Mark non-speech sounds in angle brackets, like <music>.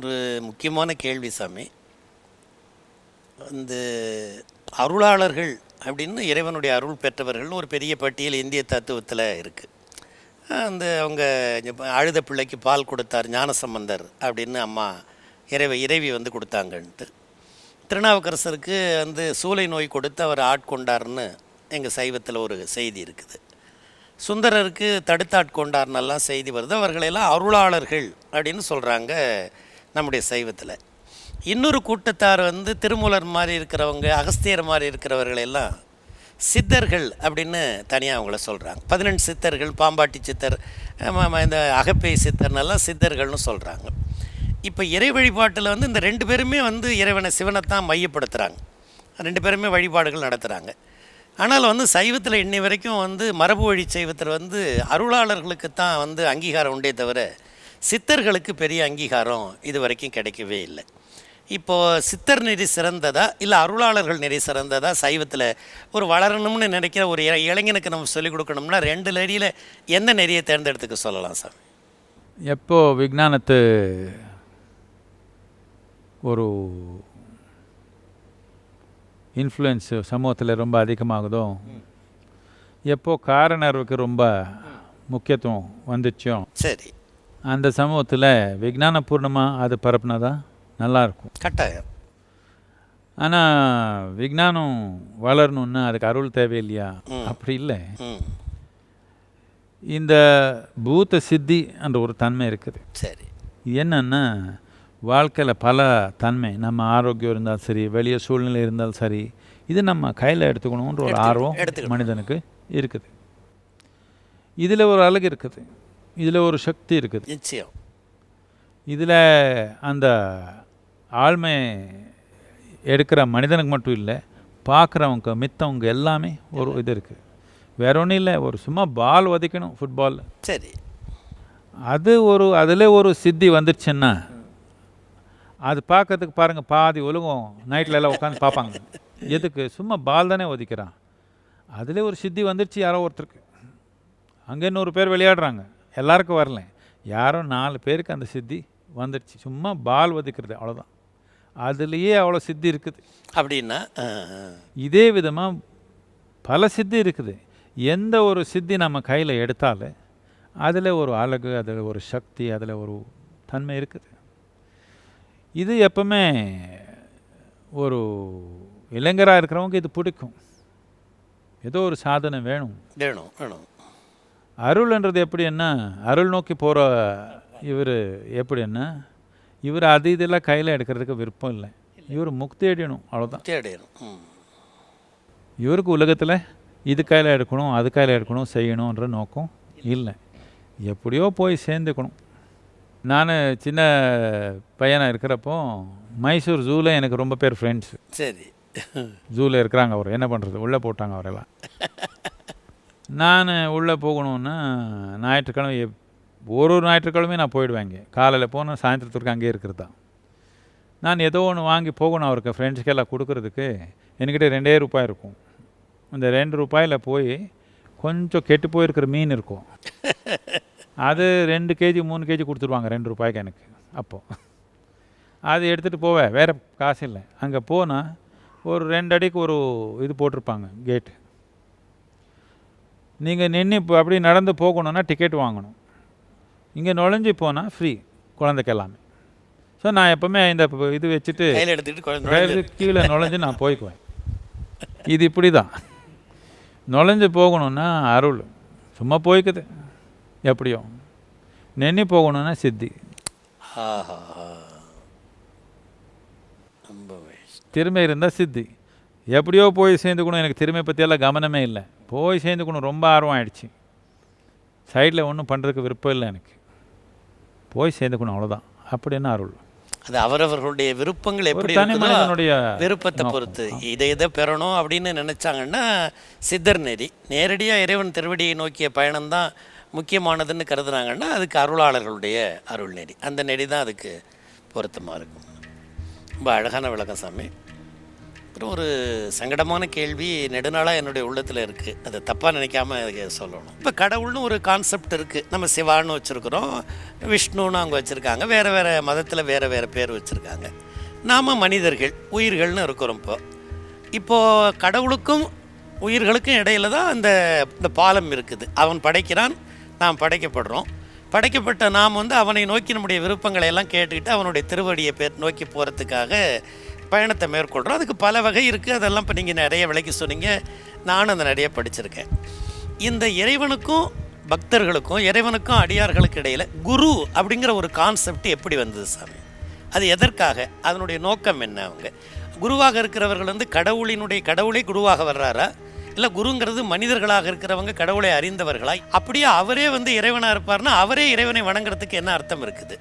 ஒரு முக்கியமான கேள்வி சாமி. இந்த அருளாளர்கள் அப்படின்னு இறைவனுடைய அருள் பெற்றவர்கள்னு ஒரு பெரிய பட்டியல் இந்திய தத்துவத்தில் இருக்குது அந்த அவங்க அழுத பிள்ளைக்கு பால் கொடுத்தார் ஞானசம்பந்தர் அப்படின்னு அம்மா இறைவ இறைவி வந்து கொடுத்தாங்கன்ட்டு. திருநாவுக்கரசருக்கு வந்து சூளை நோய் கொடுத்து அவர் ஆட்கொண்டார்னு எங்கள் சைவத்தில் ஒரு செய்தி இருக்குது. சுந்தரருக்கு தடுத்தாட்கொண்டார்னெல்லாம் செய்தி வருது. அவர்களெல்லாம் அருளாளர்கள் அப்படின்னு சொல்கிறாங்க நம்முடைய சைவத்தில். இன்னொரு கூட்டத்தார் வந்து திருமூலர் மாதிரி இருக்கிறவங்க அகஸ்தியர் மாதிரி இருக்கிறவர்கள் எல்லாம் சித்தர்கள் அப்படின்னு தனியாக அவங்கள சொல்கிறாங்க பதினெண்டு சித்தர்கள் பாம்பாட்டி சித்தர் இந்த அகப்பை சித்தர்னெல்லாம் சித்தர்கள்னு சொல்கிறாங்க இப்போ இறை வழிபாட்டில் வந்து இந்த ரெண்டு பேருமே வந்து இறைவனை சிவனை தான் மையப்படுத்துகிறாங்க ரெண்டு பேருமே வழிபாடுகள் நடத்துகிறாங்க ஆனால் வந்து சைவத்தில் இன்னை வரைக்கும் வந்து மரபு வழி சைவத்தில் வந்து அருளாளர்களுக்கு தான் வந்து அங்கீகாரம் உண்டே தவிர சித்தர்களுக்கு பெரிய அங்கீகாரம் இது வரைக்கும் கிடைக்கவே இல்லை. இப்போது சித்தர் நெறி சிறந்ததா இல்லை அருளாளர்கள் நெறி சிறந்ததா சைவத்தில் ஒரு வளரணும்னு நினைக்கிற ஒரு இள- இளைஞனுக்கு நம்ம சொல்லிக் கொடுக்கணும்னா ரெண்டு நெறியில் எந்த நெறியை தேர்ந்தெடுத்துக்க சொல்லலாம் சார் எப்போ விஞ்ஞானத்து ஒரு இன்ஃப்ளூயன்ஸ் சமூகத்தில் ரொம்ப அதிகமாகுதோ எப்போ காரணருக்கு ரொம்ப முக்கியத்துவம் வந்துச்சோ சரி. அந்த சமூகத்தில் விஞ்ஞானபூர்ணமாக அது பரப்புனதா? நல்லாயிருக்கும் கட்டாயம். ஆனால் விஞ்ஞானம் வளரணுன்னா அதுக்கு அருள் தேவையில்லையா? அப்படி இல்லை. இந்த பூத்த சித்தி என்ற ஒரு தன்மை இருக்குது. சரி. என்னன்னா வாழ்க்கையில் பல தன்மை. நம்ம ஆரோக்கியம் இருந்தாலும் சரி வெளியே சூழ்நிலை இருந்தாலும் சரி இது நம்ம கையில் எடுத்துக்கணுன்ற ஒரு ஆர்வம். மனிதனுக்கு இருக்குது. இதில் ஒரு அழகு இருக்குது. இதில் ஒரு சக்தி இருக்குது. நிச்சயம். இதில் அந்த ஆழ்மை எடுக்கிற மனிதனுக்கு மட்டும் இல்லை பார்க்குறவங்க மித்தவங்க எல்லாமே ஒரு இது இருக்குது வேற ஒன்றும் இல்லை ஒரு சும்மா பால் உதைக்கணும் ஃபுட்பால் சரி. அது ஒரு அதில் ஒரு சித்தி வந்துருச்சுன்னா அது பார்க்கறதுக்கு பாருங்கள் பாதி உலகம் நைட்டில் எல்லாம் உட்காந்து பார்ப்பாங்க. எதுக்கு? சும்மா பால் தானே ஒதிக்கிறான் அதில் ஒரு சித்தி வந்துருச்சு யாரோ ஒருத்தருக்கு. அங்கே நூறு பேர் விளையாடுறாங்க. எல்லாருக்கும் வரல. யாரோ நாலு பேருக்கு அந்த சித்தி வந்துடுச்சு சும்மா பால் ஒதிக்கிறது அவ்வளோதான் அதுலேயே அவ்வளோ சித்தி இருக்குது. அப்படின்னா. இதே விதமாக பல சித்தி இருக்குது. எந்த ஒரு சித்தி நம்ம கையில் எடுத்தாலும் அதில் ஒரு அழகு அதில் ஒரு சக்தி அதில் ஒரு தன்மை இருக்குது. இது எப்பவுமே ஒரு இளைஞராக இருக்கிறவங்க இது பிடிக்கும். ஏதோ ஒரு சாதனை வேணும். வேணும் வேணும். அருள்ன்றது எப்படின்னா அருள் நோக்கி போகிற இவர் எப்படின்னா இவர் அது இதெல்லாம் கையில் எடுக்கிறதுக்கு விருப்பம் இல்லை. இவர் முக்தி அடையணும் அவ்வளோதான் தேடிடும் ம். இவருக்கு உலகத்தில் இது கையில் எடுக்கணும் அது கையில் எடுக்கணும் செய்யணுன்ற நோக்கம் இல்லை. எப்படியோ போய் சேர்ந்துக்கணும். நான் சின்ன பையனாக இருக்கிறப்போ மைசூர் ஜூவில் எனக்கு ரொம்ப பேர் ஃப்ரெண்ட்ஸு சரி. ஜூவில் இருக்கிறாங்க அவர். என்ன பண்ணுறது உள்ளே போட்டாங்க அவரெல்லாம். <laughs> நான் உள்ளே போகணுன்னா ஞாயிற்றுக்கிழமை ஒரு ஒரு ஞாயிற்றுக்கிழமையும் நான் போயிடுவேன் இங்கே. காலையில் போனால் சாயந்தரத்துக்கு அங்கேயே இருக்கிறது தான். நான் ஏதோ ஒன்று வாங்கி போகணும் அவருக்கு ஃப்ரெண்ட்ஸ்க்கெல்லாம் கொடுக்கறதுக்கு. என்கிட்ட ரெண்டே ரூபாய் இருக்கும். இந்த ரெண்டு ரூபாயில் போய் கொஞ்சம் கெட்டு போயிருக்கிற மீன் இருக்கும். அது ரெண்டு கேஜி மூணு கேஜி கொடுத்துருவாங்க ரெண்டு ரூபாய்க்கு எனக்கு. அப்போது அது எடுத்துகிட்டு போவேன். வேறு காசு இல்லை. அங்கே போனால் ஒரு ரெண்டு அடிக்கு ஒரு இது போட்டிருப்பாங்க கேட்டு நீங்கள் நின்று இப்போ அப்படி நடந்து போகணுன்னா டிக்கெட் வாங்கணும். இங்கே நுழைஞ்சு போனால் ஃப்ரீ குழந்தைக்கு எல்லாமே. ஸோ நான் எப்போவுமே இந்த இது வச்சுட்டு கீழே நுழைஞ்சு. நான் போய்க்குவேன். இது இப்படி தான் நுழைஞ்சு போகணுன்னா அருள். சும்மா போய்க்குது. எப்படியோ. நின்று போகணுன்னா சித்தி. ஆஹா ரொம்ப வேஸ்ட். திறமை இருந்தால் சித்தி. எப்படியோ போய் சேர்ந்துக்கணும். எனக்கு திறமை பற்றியெல்லாம் கவனமே இல்லை. போய் சேர்ந்துக்கணும். ரொம்ப ஆர்வம் ஆயிடுச்சு. சைடில் ஒன்றும் பண்ணுறதுக்கு விருப்பம் இல்லை எனக்கு. போய் சேர்ந்துக்கணும் அவ்வளோதான் அப்படின்னு அருள்? அது அவரவர்களுடைய விருப்பங்கள் எப்படி மனிதனுடைய விருப்பத்தை. பொறுத்து. இதை இதை பெறணும் அப்படின்னு நினைச்சாங்கன்னா சித்தர் நெறி. நேரடியாக இறைவன் திருவடியை நோக்கிய பயணம்தான் முக்கியமானதுன்னு கருதுனாங்கன்னா அதுக்கு அருளாளர்களுடைய அருள் நெறி. அந்த நெறி தான் அதுக்கு பொருத்தமாக இருக்கும். ரொம்ப அழகான விளக்கம் சாமி. அப்புறம் ஒரு சங்கடமான கேள்வி நெடுநாளாக என்னுடைய உள்ளத்தில் இருக்குது அதை தப்பாக நினைக்காம சொல்லணும். இப்போ கடவுள்னு ஒரு கான்செப்ட் இருக்குது நம்ம சிவான்னு வச்சுருக்குறோம் விஷ்ணுன்னு அவங்க வச்சுருக்காங்க வேறு வேறு மதத்தில் வேறு வேறு பேர் வச்சுருக்காங்க. நாம் மனிதர்கள் உயிர்கள்னு இருக்கிறோம் இப்போ. இப்போது கடவுளுக்கும் உயிர்களுக்கும் இடையில தான் அந்த இந்த பாலம் இருக்குது. அவன் படைக்கிறான் நாம் படைக்கப்படுறோம். படைக்கப்பட்ட நாம் வந்து அவனை நோக்கி நம்முடைய விருப்பங்களை எல்லாம் கேட்டுக்கிட்டு அவனுடைய திருவடியை பே நோக்கி போகிறதுக்காக பயணத்தை மேற்கொள்கிறோம் அதுக்கு பல வகை இருக்குது அதெல்லாம் இப்போ நீங்கள் நிறைய விலைக்கு சொன்னீங்க. நானும் அதை நிறைய படிச்சிருக்கேன். இந்த இறைவனுக்கும் பக்தர்களுக்கும் இறைவனுக்கும் அடியார்களுக்கு இடையில் குரு அப்படிங்கிற ஒரு கான்செப்ட் எப்படி வந்தது சாமி? அது எதற்காக? அதனுடைய நோக்கம் என்ன அவங்க? குருவாக இருக்கிறவர்கள் வந்து கடவுளினுடைய கடவுளே குருவாக வர்றாரா? இல்லை குருங்கிறது மனிதர்களாக இருக்கிறவங்க கடவுளை அறிந்தவர்களாய்? அப்படியே அவரே வந்து இறைவனாக இருப்பார்னா அவரே இறைவனை வணங்குறதுக்கு என்ன அர்த்தம் இருக்குது?